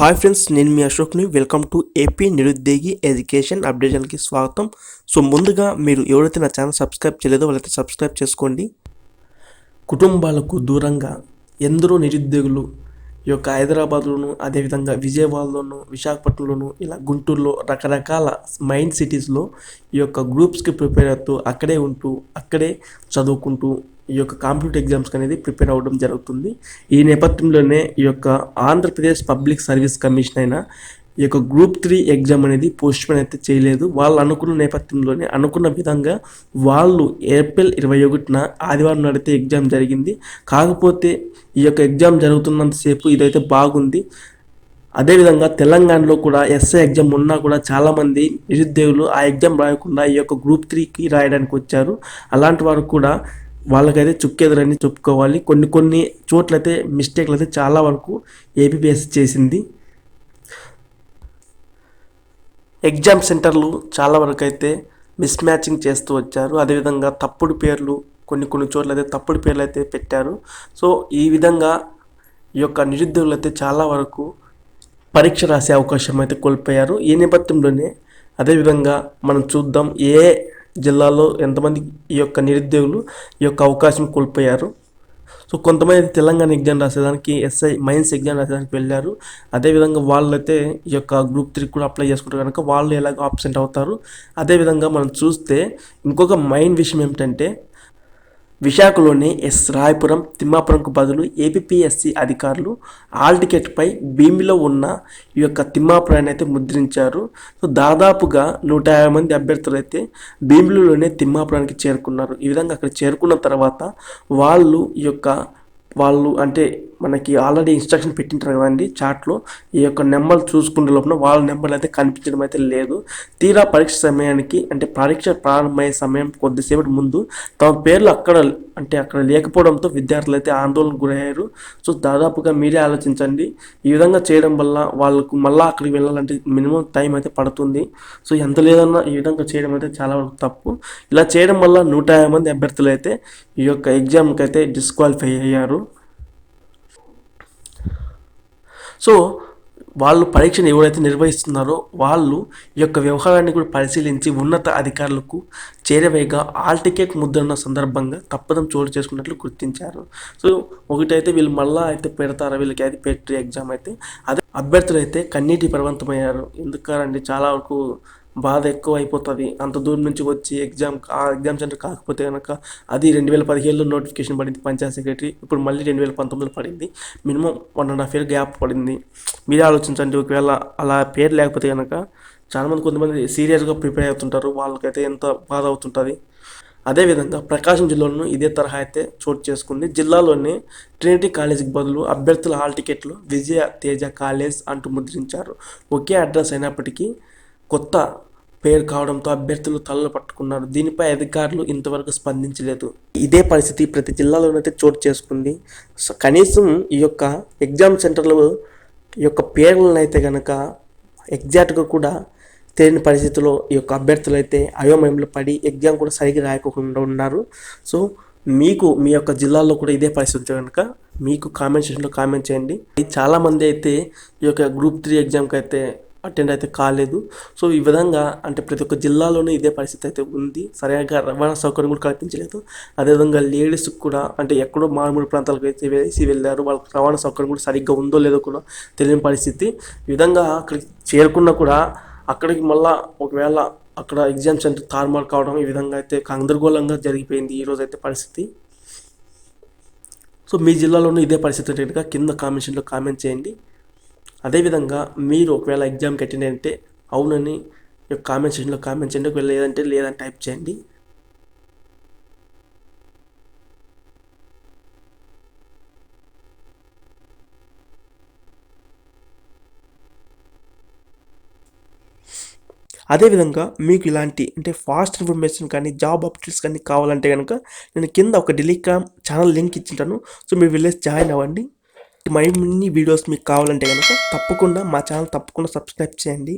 Hi friends నేను మీ అశోక్ని. వెల్కమ్ టు ఏపీ నిరుద్యోగి ఎడ్యుకేషన్ అప్డేషన్కి స్వాగతం. సో ముందుగా మీరు ఎవరైతే నా ఛానల్ సబ్స్క్రైబ్ చేయలేదో వాళ్ళైతే సబ్స్క్రైబ్ చేసుకోండి. కుటుంబాలకు దూరంగా ఎందరో నిరుద్యోగులు ఈ యొక్క హైదరాబాద్లోను అదేవిధంగా విజయవాడలోను విశాఖపట్నంలోను ఇలా గుంటూరులో రకరకాల మైండ్ సిటీస్లో ఈ యొక్క గ్రూప్స్కి ప్రిపేర్ అవుతూ అక్కడే ఉంటూ అక్కడే చదువుకుంటూ ఈ యొక్క కాంపిటేటివ్ ఎగ్జామ్స్కి అనేది ప్రిపేర్ అవ్వడం జరుగుతుంది. ఈ నేపథ్యంలోనే ఈ యొక్క ఆంధ్రప్రదేశ్ పబ్లిక్ సర్వీస్ కమిషన్ అయిన ఈ యొక్క గ్రూప్ త్రీ ఎగ్జామ్ అనేది పోస్ట్పోన్ అయితే చేయలేదు. వాళ్ళు అనుకున్న నేపథ్యంలోనే అనుకున్న విధంగా వాళ్ళు ఏప్రిల్ ఇరవై ఒకటిన ఆదివారం నడితే ఎగ్జామ్ జరిగింది. కాకపోతే ఈ యొక్క ఎగ్జామ్ జరుగుతున్నంతసేపు ఇదైతే బాగుంది. అదేవిధంగా తెలంగాణలో కూడా ఎస్ఐ ఎగ్జామ్ ఉన్నా కూడా చాలామంది నిరుద్యోగులు ఆ ఎగ్జామ్ రాయకుండా ఈ యొక్క గ్రూప్ త్రీకి రాయడానికి వచ్చారు. అలాంటి వారు కూడా వాళ్ళకైతే చుక్కెదురని చెప్పుకోవాలి. కొన్ని కొన్ని చోట్లయితే మిస్టేక్లు అయితే చాలా వరకు ఏపీపీఎస్ చేసింది. ఎగ్జామ్ సెంటర్లు చాలా వరకు అయితే మిస్ మ్యాచింగ్ చేస్తూ వచ్చారు. అదేవిధంగా తప్పుడు పేర్లు కొన్ని కొన్ని చోట్ల అయితే తప్పుడు పేర్లు అయితే పెట్టారు. సో ఈ విధంగా ఈ యొక్క నిరుద్యోగులు అయితే చాలా వరకు పరీక్ష రాసే అవకాశం అయితే కోల్పోయారు. ఈ నేపథ్యంలోనే అదేవిధంగా మనం చూద్దాం ఏ జిల్లాలో ఎంతమంది ఈ యొక్క నిరుద్యోగులు ఈ యొక్క అవకాశం కోల్పోయారు. సో కొంతమంది తెలంగాణ ఎగ్జామ్ రాసేదానికి ఎస్ఐ మైన్స్ ఎగ్జామ్ రాసేదానికి వెళ్ళారు. అదేవిధంగా వాళ్ళైతే ఈ యొక్క గ్రూప్ త్రీ కూడా అప్లై చేసుకుంటారు కనుక వాళ్ళు ఎలాగో ఆబ్సెంట్ అవుతారు. అదేవిధంగా మనం చూస్తే ఇంకొక మెయిన్ విషయం ఏమిటంటే విశాఖలోని ఎస్. రాయపురం తిమ్మాపురంకు బదులు ఏపీఎస్సి అధికారులు ఆల్ టికెట్పై భీమిలో ఉన్న ఈ యొక్క తిమ్మాపురాన్ని అయితే ముద్రించారు. సో దాదాపుగా నూట యాభై మంది అభ్యర్థులు అయితే భీమిలోనే తిమ్మాపురానికి చేరుకున్నారు. ఈ విధంగా అక్కడ చేరుకున్న తర్వాత వాళ్ళు ఈ యొక్క వాళ్ళు అంటే మనకి ఆల్రెడీ ఇన్స్ట్రక్షన్ పెట్టింటారు కదండి చాట్లో ఈ యొక్క నెంబర్ చూసుకునే లోపల వాళ్ళ నెంబర్లు అయితే కనిపించడం అయితే లేదు. తీరా పరీక్ష సమయానికి అంటే పరీక్ష ప్రారంభమయ్యే సమయం కొద్దిసేపటి ముందు తమ పేర్లు అక్కడ అంటే అక్కడ లేకపోవడంతో విద్యార్థులు అయితే ఆందోళనకు గురయ్యారు. సో దాదాపుగా మీరే ఆలోచించండి. ఈ విధంగా చేయడం వల్ల వాళ్ళకు మళ్ళీ అక్కడికి వెళ్ళాలంటే మినిమం టైం అయితే పడుతుంది. సో ఎంత లేదన్నా ఈ విధంగా చేయడం అయితే చాలా వరకు తప్పు. ఇలా చేయడం వల్ల నూట యాభై మంది అభ్యర్థులు అయితే ఈ యొక్క ఎగ్జామ్కి అయితే డిస్క్వాలిఫై అయ్యారు. సో వాళ్ళు పరీక్షను ఎవరైతే నిర్వహిస్తున్నారో వాళ్ళు ఈ యొక్క వ్యవహారాన్ని కూడా పరిశీలించి ఉన్నత అధికారులకు చేరవేగా ఆల్ టికెట్ ముద్రణ సందర్భంగా తప్పదం చోటు చేసుకున్నట్లు గుర్తించారు. సో ఒకటైతే వీళ్ళు మళ్ళా అయితే పెడతారు? వీళ్ళకి అది పెట్టి ఎగ్జామ్ అయితే. అదే అభ్యర్థులు అయితే కన్నీటి పర్వంతమయ్యారు. ఎందుకంటే చాలా వరకు బాధ ఎక్కువ అయిపోతుంది అంత దూరం నుంచి వచ్చి ఎగ్జామ్ ఆ ఎగ్జామ్ సెంటర్ కాకపోతే కనుక అది రెండు వేల పదిహేడులో నోటిఫికేషన్ పడింది పంచాయత్ సెక్రటరీ ఇప్పుడు మళ్ళీ రెండు వేల పంతొమ్మిదిలో పడింది. Minimum one and half year gap పడింది. మీరే ఆలోచించండి ఒకవేళ అలా పేరు లేకపోతే కనుక చాలామంది కొంతమంది సీరియస్గా ప్రిపేర్ అవుతుంటారు. వాళ్ళకైతే ఎంత బాధ అవుతుంటుంది. అదేవిధంగా ప్రకాశం జిల్లాలోనూ ఇదే తరహా అయితే చోటు చేసుకుంది. జిల్లాలోని ట్రినిటీ కాలేజీకి బదులు అభ్యర్థుల హాల్ టికెట్లు విజయ తేజ కాలేజ్ అంటూ ముద్రించారు. ఒకే అడ్రస్ అయినప్పటికీ కొత్త పేరు కావడంతో అభ్యర్థులు తలలు పట్టుకున్నారు. దీనిపై అధికారులు ఇంతవరకు స్పందించలేదు. ఇదే పరిస్థితి ప్రతి జిల్లాలోనైతే చోటు చేసుకుంది. సో కనీసం ఈ యొక్క ఎగ్జామ్ సెంటర్లో ఈ యొక్క పేర్లను అయితే కనుక ఎగ్జాక్ట్గా కూడా తెలియని పరిస్థితిలో ఈ యొక్క అభ్యర్థులు అయితే అయోమయంలో పడి ఎగ్జామ్ కూడా సరిగ్గా రాయకుండా ఉన్నారు. సో మీకు మీ యొక్క జిల్లాలో కూడా ఇదే పరిస్థితి కనుక మీకు కామెంట్ సెక్షన్లో కామెంట్ చేయండి. చాలామంది అయితే ఈ యొక్క గ్రూప్ త్రీ ఎగ్జామ్కి అయితే అటెండ్ అయితే కాలేదు. సో ఈ విధంగా అంటే ప్రతి ఒక్క జిల్లాలోనూ ఇదే పరిస్థితి అయితే ఉంది. సరిగా రవాణా సౌకర్యం కూడా కల్పించలేదు. అదేవిధంగా లేడీస్కి కూడా అంటే ఎక్కడో మారుమూడు ప్రాంతాలకు అయితే వేసి వెళ్ళారు. వాళ్ళకి రవాణా సౌకర్యం కూడా సరిగ్గా ఉందో లేదో కూడా తెలియని పరిస్థితి. ఈ విధంగా అక్కడికి చేరుకున్నా కూడా అక్కడికి మళ్ళా ఒకవేళ అక్కడ ఎగ్జామ్ సెంటర్ తారుమారు కావడం ఈ విధంగా అయితే గందరగోళంగా జరిగిపోయింది ఈరోజు అయితే పరిస్థితి. సో మీ జిల్లాలోనూ ఇదే పరిస్థితి కనుక కింద కామెంట్స్లో కామెంట్ చేయండి. అదేవిధంగా మీరు ఒకవేళ ఎగ్జామ్కి అటెండ్ అంటే అవునని కామెంట్ సెక్షన్లో కామెంట్ చేయండి. ఒకవేళ లేదంటే లేదని టైప్ చేయండి. అదేవిధంగా మీకు ఇలాంటి అంటే ఫాస్ట్ ఇన్ఫర్మేషన్ కానీ జాబ్ అప్డేట్స్ కానీ కావాలంటే కనుక నేను కింద ఒక టెలిగ్రామ్ ఛానల్ లింక్ ఇచ్చింటాను సో మీరు వెళ్ళేసి జాయిన్ అవ్వండి. మరిన్ని వీడియోస్ మీకు కావాలంటే కనుక తప్పకుండా మా ఛానల్ తప్పకుండా సబ్స్క్రైబ్ చేయండి.